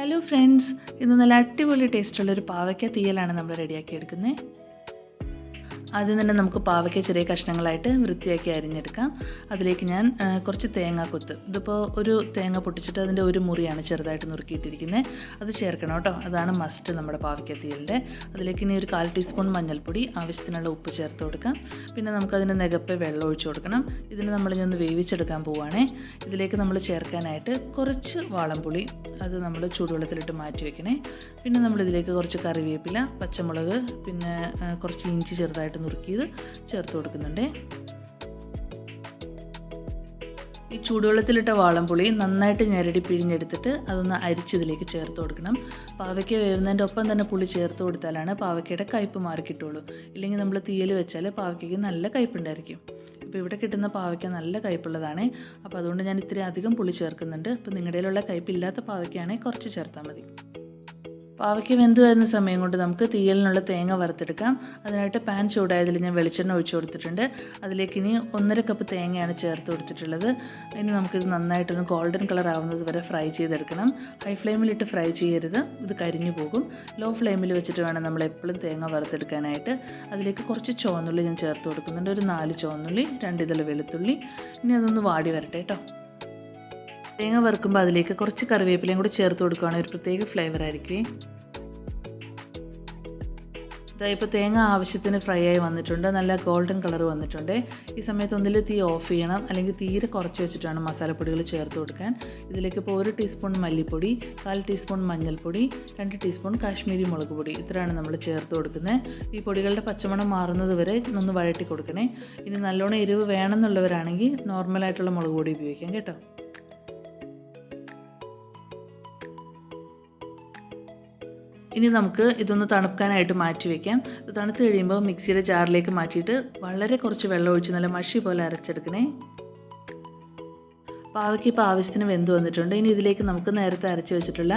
Hello friends ഇന്ന് നല്ല അടിപൊളി ടേസ്റ്റുള്ള ഒരു പാവയ്ക്ക തീയലാണ് നമ്മൾ റെഡിയാക്കി എടുക്കുന്നത്. ആദ്യം തന്നെ നമുക്ക് പാവയ്ക്ക ചെറിയ കഷ്ണങ്ങളായിട്ട് വൃത്തിയാക്കി അരിഞ്ഞെടുക്കാം. അതിലേക്ക് ഞാൻ കുറച്ച് തേങ്ങ കൊത്ത്. ഇതിപ്പോൾ ഒരു തേങ്ങ പൊട്ടിച്ചിട്ട് അതിന്റെ ഒരു മുറിയാണ് ചെറുതായിട്ട് നുറുക്കിയിട്ടിരിക്കുന്നത്. അത് ചേർക്കണം കേട്ടോ. അതാണ് മസ്റ്റ് നമ്മുടെ പാവയ്ക്ക തീയലിന്റെ അതിലേക്ക് ഇനി ഒരു കാൽ ടീസ്പൂൺ മഞ്ഞൾപ്പൊടി ആവശ്യത്തിനുള്ള ഉപ്പ് ചേർത്ത് കൊടുക്കാം. പിന്നെ നമുക്കതിന്റെ നികപ്പ് വെള്ളം ഒഴിച്ചു കൊടുക്കണം. ഇതിന് നമ്മളിനി ഒന്ന് വേവിച്ചെടുക്കാൻ പോവുകയാണേ ഇതിലേക്ക് നമ്മൾ ചേർക്കാനായിട്ട് കുറച്ച് വാളംപുളി അത് നമ്മൾ ചൂടുവെള്ളത്തിലിട്ട് മാറ്റി വെക്കണേ. പിന്നെ നമ്മളിതിലേക്ക് കുറച്ച് കറിവേപ്പില പച്ചമുളക് പിന്നെ കുറച്ച് ഇഞ്ചി ചെറുതായിട്ട് നുറുക്കിയത് ചേർത്ത് കൊടുക്കുന്നുണ്ട്. ഈ ചൂടുവെള്ളത്തിലിട്ട വാളംപുളി നന്നായിട്ട് ഞെരടി പിഴിഞ്ഞെടുത്തിട്ട് അതൊന്ന് അരിച്ചതിലേക്ക് ചേർത്ത് കൊടുക്കണം. പാവയ്ക്ക വേവുന്നതിന്റെ ഒപ്പം തന്നെ പുളി ചേർത്ത് കൊടുത്താലാണ് പാവയ്ക്കയുടെ കയ്പ്പ് മാറി കിട്ടുള്ളൂ ഇല്ലെങ്കിൽ നമ്മൾ തീയൽ വെച്ചാൽ പാവയ്ക്കയ്ക്ക് നല്ല കയ്പ്പുണ്ടായിരിക്കും. ഇപ്പോൾ ഇവിടെ കിട്ടുന്ന പാവയ്ക്ക നല്ല കയ്പുള്ളതാണ്. അപ്പോൾ അതുകൊണ്ട് ഞാൻ ഇത്തിരി അധികം പുളി ചേർക്കുന്നുണ്ട്. അപ്പോൾ നിങ്ങളുടെ കയ്യിലുള്ള കയ്പ്പില്ലാത്ത പാവയ്ക്കാണെങ്കിൽ കുറച്ച് ചേർത്താൽ മതി. പാവയ്ക്ക് വെന്ത് വരുന്ന സമയം കൊണ്ട് നമുക്ക് തീയലിനുള്ള തേങ്ങ വറുത്തെടുക്കാം. അതിനായിട്ട് പാൻ ചൂടായതിൽ ഞാൻ വെളിച്ചെണ്ണ ഒഴിച്ചു കൊടുത്തിട്ടുണ്ട്. അതിലേക്ക് ഇനി ഒന്നര കപ്പ് തേങ്ങയാണ് ചേർത്ത് കൊടുത്തിട്ടുള്ളത്. ഇനി നമുക്കിത് നന്നായിട്ടൊന്ന് ഗോൾഡൻ കളർ ആവുന്നത് വരെ ഫ്രൈ ചെയ്തെടുക്കണം. ഹൈ ഫ്ലെയിമിലിട്ട് ഫ്രൈ ചെയ്യരുത്. ഇത് കരിഞ്ഞു പോകും. ലോ ഫ്ലെയിമിൽ വെച്ചിട്ട് വേണം നമ്മൾ എപ്പോഴും തേങ്ങ വറുത്തെടുക്കാനായിട്ട്. അതിലേക്ക് കുറച്ച് ചുവന്നുള്ളി ഞാൻ ചേർത്ത് കൊടുക്കുന്നുണ്ട്. ഒരു നാല് ചുവന്നുള്ളി രണ്ട് ഇതൾ വെളുത്തുള്ളി. ഇനി അതൊന്ന് വാടി വരട്ടെ കേട്ടോ തേങ്ങ വറുക്കുമ്പോൾ അതിലേക്ക് കുറച്ച് കറിവേപ്പിലയും കൂടി ചേർത്ത് കൊടുക്കുകയാണെങ്കിൽ ഒരു പ്രത്യേക ഫ്ലേവർ ആയിരിക്കും ഇതാ ഇപ്പോൾ തേങ്ങ ആവശ്യത്തിന് ഫ്രൈ ആയി വന്നിട്ടുണ്ട്. നല്ല ഗോൾഡൻ കളർ വന്നിട്ടുണ്ട്. ഈ സമയത്ത് ഒന്നിൽ തീ ഓഫ് ചെയ്യണം. അല്ലെങ്കിൽ തീരെ കുറച്ച് വെച്ചിട്ടാണ് മസാലപ്പൊടികൾ ചേർത്ത് കൊടുക്കാൻ. ഇതിലേക്ക് ഇപ്പോൾ ഒരു ടീസ്പൂൺ മല്ലിപ്പൊടി കാൽ ടീസ്പൂൺ മഞ്ഞൾപ്പൊടി രണ്ട് ടീസ്പൂൺ കാശ്മീരി മുളക് പൊടി. ഇത്രയാണ് നമ്മൾ ചേർത്ത് കൊടുക്കുന്നത് ഈ പൊടികളുടെ പച്ചമണം മാറുന്നത് വരെ ഒന്ന് വഴട്ടി കൊടുക്കണേ. ഇനി നല്ലോണം എരിവ് വേണമെന്നുള്ളവരാണെങ്കിൽ നോർമലായിട്ടുള്ള മുളക് പൊടി ഉപയോഗിക്കാം കേട്ടോ. ഇനി നമുക്ക് ഇതൊന്ന് തണുക്കാനായിട്ട് മാറ്റി വെക്കാം. ഇത് തണുത്ത് കഴിയുമ്പോൾ മിക്സിയുടെ ജാറിലേക്ക് മാറ്റിയിട്ട് വളരെ കുറച്ച് വെള്ളം ഒഴിച്ച് നല്ല മഷി പോലെ അരച്ചെടുക്കണേ. പാവയ്ക്ക് ഇപ്പോൾ ആവശ്യത്തിന് വെന്ത് വന്നിട്ടുണ്ട്. ഇനി ഇതിലേക്ക് നമുക്ക് നേരത്തെ അരച്ച് വെച്ചിട്ടുള്ള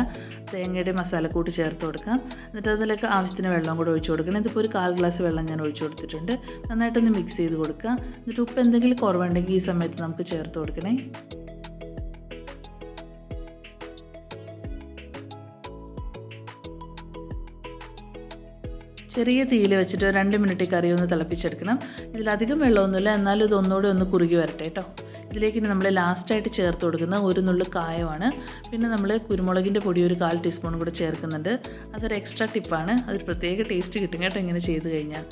തേങ്ങയുടെ മസാലക്കൂട്ട് ചേർത്ത് കൊടുക്കാം. എന്നിട്ട് അതിലേക്ക് ആവശ്യത്തിന് വെള്ളം കൂടെ ഒഴിച്ച് കൊടുക്കണം. ഇതിപ്പോൾ ഒരു കാൽ ഗ്ലാസ് വെള്ളം ഞാൻ ഒഴിച്ച് കൊടുത്തിട്ടുണ്ട്. നന്നായിട്ടൊന്ന് മിക്സ് ചെയ്ത് കൊടുക്കുക. എന്നിട്ട് ഉപ്പ് എന്തെങ്കിലും കുറവുണ്ടെങ്കിൽ ഈ സമയത്ത് നമുക്ക് ചേർത്ത് കൊടുക്കണേ. ചെറിയ തീയിൽ വെച്ചിട്ട് രണ്ട് മിനിറ്റ് കറി ഒന്ന് തിളപ്പിച്ചെടുക്കണം. ഇതിലധികം വെള്ളമൊന്നുമില്ല എന്നാലും ഇത് ഒന്ന് കുറുകി വരട്ടെ കേട്ടോ ഇതിലേക്ക് ഇനി നമ്മൾ ലാസ്റ്റായിട്ട് ചേർത്ത് കൊടുക്കുന്ന ഒരു നുള്ളു കായമാണ്. പിന്നെ നമ്മൾ കുരുമുളകിന്റെ പൊടി ഒരു കാൽ ടീസ്പൂൺ കൂടെ ചേർക്കുന്നുണ്ട്. അതൊരു എക്സ്ട്രാ ടിപ്പാണ് അതൊരു പ്രത്യേക ടേസ്റ്റ് കിട്ടും കേട്ടോ ഇങ്ങനെ ചെയ്ത് കഴിഞ്ഞാൽ.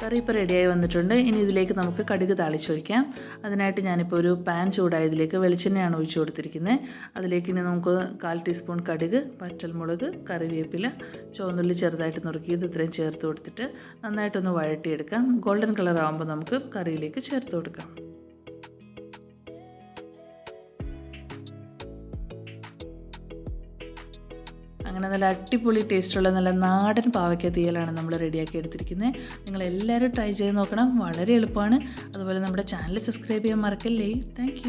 കറി ഇപ്പോൾ റെഡിയായി വന്നിട്ടുണ്ട്. ഇനി ഇതിലേക്ക് നമുക്ക് കടുക് താളിച്ചൊഴിക്കാം അതിനായിട്ട് ഞാനിപ്പോൾ ഒരു പാൻ ചൂടായതിലേക്ക് വെളിച്ചെണ്ണയാണ് ഒഴിച്ചു കൊടുത്തിരിക്കുന്നത്. അതിലേക്ക് ഇനി നമുക്ക് കാൽ ടീസ്പൂൺ കടുക് പച്ചൽമുളക് കറിവേപ്പില ചുവന്നുള്ളി ചെറുതായിട്ട് നുറുക്കിയത് ഇത്രയും ചേർത്ത് കൊടുത്തിട്ട് നന്നായിട്ടൊന്ന് വഴട്ടിയെടുക്കാം ഗോൾഡൻ കളർ ആകുമ്പോൾ നമുക്ക് കറിയിലേക്ക് ചേർത്ത് കൊടുക്കാം. അങ്ങനെ നല്ല അടിപൊളി ടേസ്റ്റുള്ള നല്ല നാടൻ പാവയ്ക്ക തീയലാണ് നമ്മൾ റെഡിയാക്കി എടുത്തിരിക്കുന്നത്. നിങ്ങൾ എല്ലാവരും ട്രൈ ചെയ്ത് നോക്കണം. വളരെ എളുപ്പമാണ്. അതുപോലെ നമ്മുടെ ചാനൽ സബ്സ്ക്രൈബ് ചെയ്യാൻ മറക്കല്ലേ. താങ്ക്